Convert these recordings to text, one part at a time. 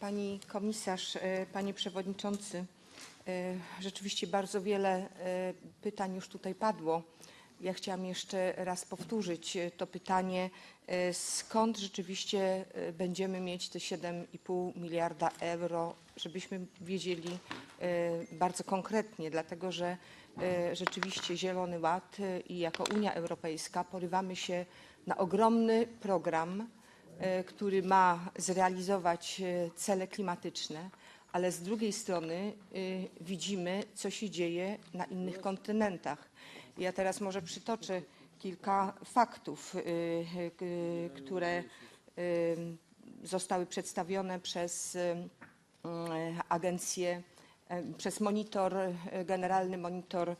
Pani komisarz, e, panie przewodniczący, e, rzeczywiście bardzo wiele pytań już tutaj padło. Ja chciałam jeszcze raz powtórzyć to pytanie, skąd rzeczywiście będziemy mieć te 7,5 miliarda euro, żebyśmy wiedzieli bardzo konkretnie, dlatego że rzeczywiście Zielony Ład i jako Unia Europejska porywamy się na ogromny program, który ma zrealizować e, cele klimatyczne, ale z drugiej strony e, widzimy, co się dzieje na innych kontynentach. Ja teraz może przytoczę kilka faktów, e, e, które e, zostały przedstawione przez e, agencję, e, przez monitor, e, Generalny Monitor e,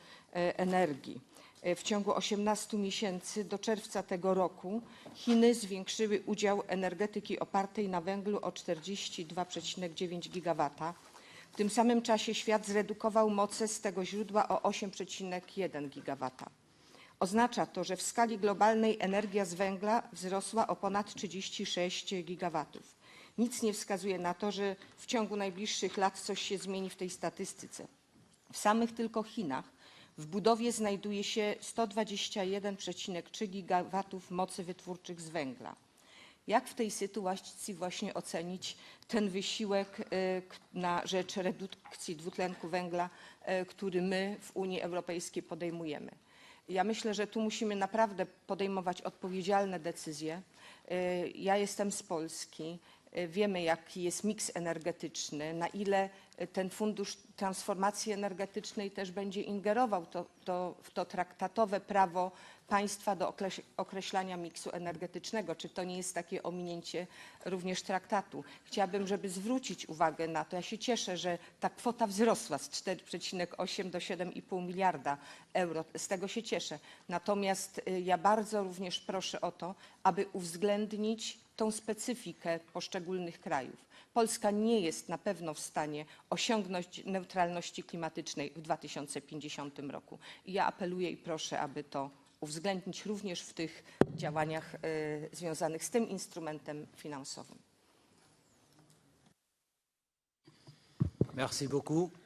Energii. E, W ciągu 18 miesięcy do czerwca tego roku Chiny zwiększyły udział energetyki opartej na węglu o 42,9 gigawata. W tym samym czasie świat zredukował moce z tego źródła o 8,1 gigawata. Oznacza to, że w skali globalnej energia z węgla wzrosła o ponad 36 gigawatów. Nic nie wskazuje na to, że w ciągu najbliższych lat coś się zmieni w tej statystyce. W samych tylko Chinach w budowie znajduje się 121,3 gigawatów mocy wytwórczych z węgla. Jak w tej sytuacji właśnie ocenić ten wysiłek e, na rzecz redukcji dwutlenku węgla, e, który my w Unii Europejskiej podejmujemy? Ja myślę, że tu musimy naprawdę podejmować odpowiedzialne decyzje. E, Ja jestem z Polski. Wiemy, jaki jest miks energetyczny, na ile ten fundusz transformacji energetycznej też będzie ingerował to, to, w to traktatowe prawo państwa do okreś- określania miksu energetycznego. Czy to nie jest takie ominięcie również traktatu? Chciałabym, żeby zwrócić uwagę na to. Ja się cieszę, że ta kwota wzrosła z 4,8 do 7,5 miliarda euro. Z tego się cieszę. Natomiast y, ja bardzo również proszę o to, aby uwzględnić tą specyfikę poszczególnych krajów. Polska nie jest na pewno w stanie osiągnąć neutralności klimatycznej w 2050 roku. I ja apeluję i proszę, aby to uwzględnić również w tych działaniach y, związanych z tym instrumentem finansowym. Merci beaucoup.